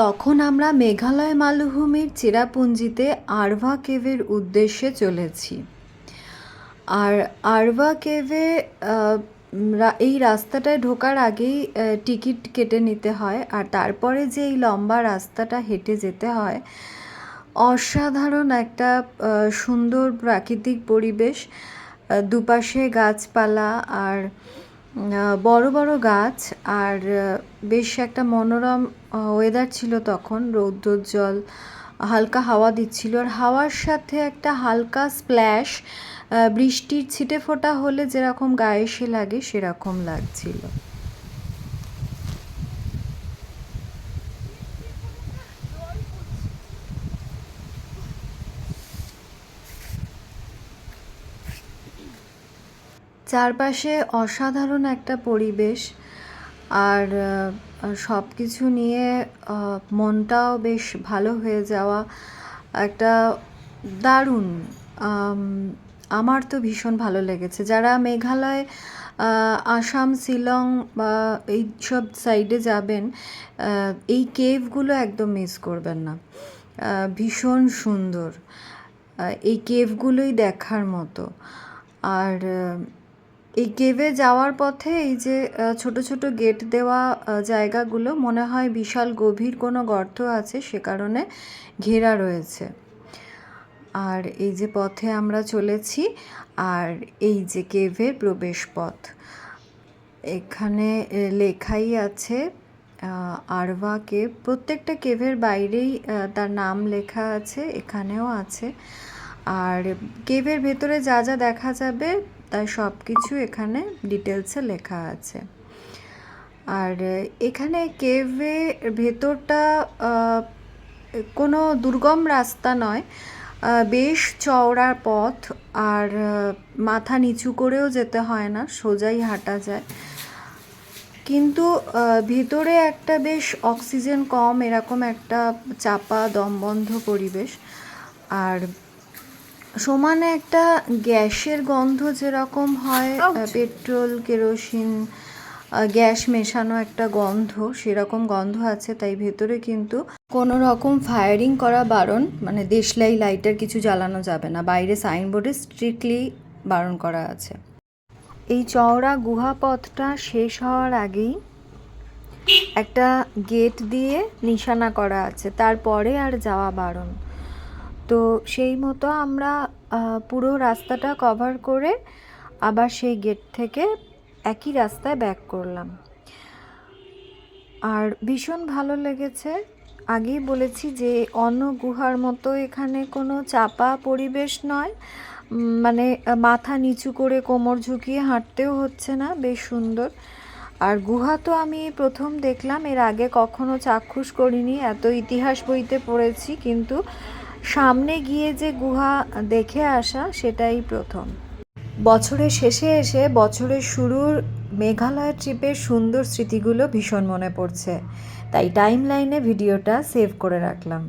তখন আমরা মেঘালয় মালভূমির চেরাপুঞ্জিতে আরভা কেভের উদ্দেশ্যে চলেছি। আর আরভা কেভে এই রাস্তাটায় ঢোকার আগেই টিকিট কেটে নিতে হয়। আর তারপরে যে এই লম্বা রাস্তাটা হেঁটে যেতে হয়, অসাধারণ একটা সুন্দর প্রাকৃতিক পরিবেশ। দুপাশে গাছপালা আর বড় বড় গাছ আর বেশ একটা মনোরম ওয়েদার ছিল তখন। রৌদ্রোজ্জ্বল, হালকা হাওয়া দিচ্ছিল। আর হাওয়ার সাথে একটা হালকা স্প্ল্যাশ বৃষ্টির ছিটে ফোটা হলে যেরকম গায়ে এসে লাগে, সেরকম লাগছিল। চারপাশে অসাধারণ একটা পরিবেশ আর সব কিছু নিয়ে মনটাও বেশ ভালো হয়ে যাওয়া একটা দারুণ আমার তো ভীষণ ভালো লেগেছে। যারা মেঘালয় আসাম, শিলং বা এই সব সাইডে যাবেন এই কেভগুলো একদম মিস করবেন না। ভীষণ সুন্দর। এই কেভগুলোই দেখার মতো। আর এই কেভে যাওয়ার পথে এই যে ছোট ছোট গেট দেওয়া জায়গাগুলো মনে হয় বিশাল গভীর কোনো গর্ত আছে, সে কারণে ঘেরা রয়েছে। আর এই যে পথে আমরা চলেছি, আর এই যে কেভের প্রবেশ পথ। এখানে লেখাই আছে আরভা কেভ প্রত্যেকটা কেভের বাইরেই তার নাম লেখা আছে, এখানেও আছে। আর কেভের ভেতরে যা যা দেখা যাবে তার সব কিছু এখানে ডিটেলসে লেখা আছে। আর এখানে কেভে ভেতরটা কোনো দুর্গম রাস্তা নয়। বেশ চওড়া পথ আর মাথা নিচু করেও যেতে হয় না, সোজাই হাঁটা যায়। কিন্তু ভিতরে একটা বেশ অক্সিজেন কম, এরকম একটা চাপা, দমবন্ধ পরিবেশ। আর সমানে একটা গ্যাসের গন্ধ যেরকম হয় পেট্রোল কেরোসিন গ্যাস মেশানো একটা গন্ধ সেরকম গন্ধ আছে তাই ভেতরে কিন্তু কোনো রকম ফায়ারিং করা বারণ মানে দেশলাই লাইটার কিছু জ্বালানো যাবে না। বাইরে সাইনবোর্ডে স্ট্রিক্টলি বারণ করা আছে। এই চওড়া গুহা পথটা শেষ হওয়ার আগেই একটা গেট দিয়ে নিশানা করা আছে। তারপরে আর যাওয়া বারণ। তো সেই মতো আমরা পুরো রাস্তাটা কভার করে আবার সেই গেট থেকে একই রাস্তায় ব্যাক করলাম। আর ভীষণ ভালো লেগেছে। আগেই বলেছি যে অন্য গুহার মতো এখানে কোনো চাপা পরিবেশ নয়। মানে মাথা নিচু করে কোমর ঝুঁকিয়ে হাঁটতেও হচ্ছে না, বেশ সুন্দর। আর গুহা তো আমি প্রথম দেখলাম, এর আগে কখনো চাক্ষুষ করিনি, এত ইতিহাস বইতে পড়েছি, কিন্তু সামনে গিয়ে যে গুহা দেখে আসা, সেটাই প্রথম। বছরের শেষে এসে বছরের শুরুর মেঘালয় ট্রিপের সুন্দর স্মৃতিগুলো ভীষণ মনে পড়ছে। তাই টাইম লাইনে ভিডিওটা সেভ করে রাখলাম।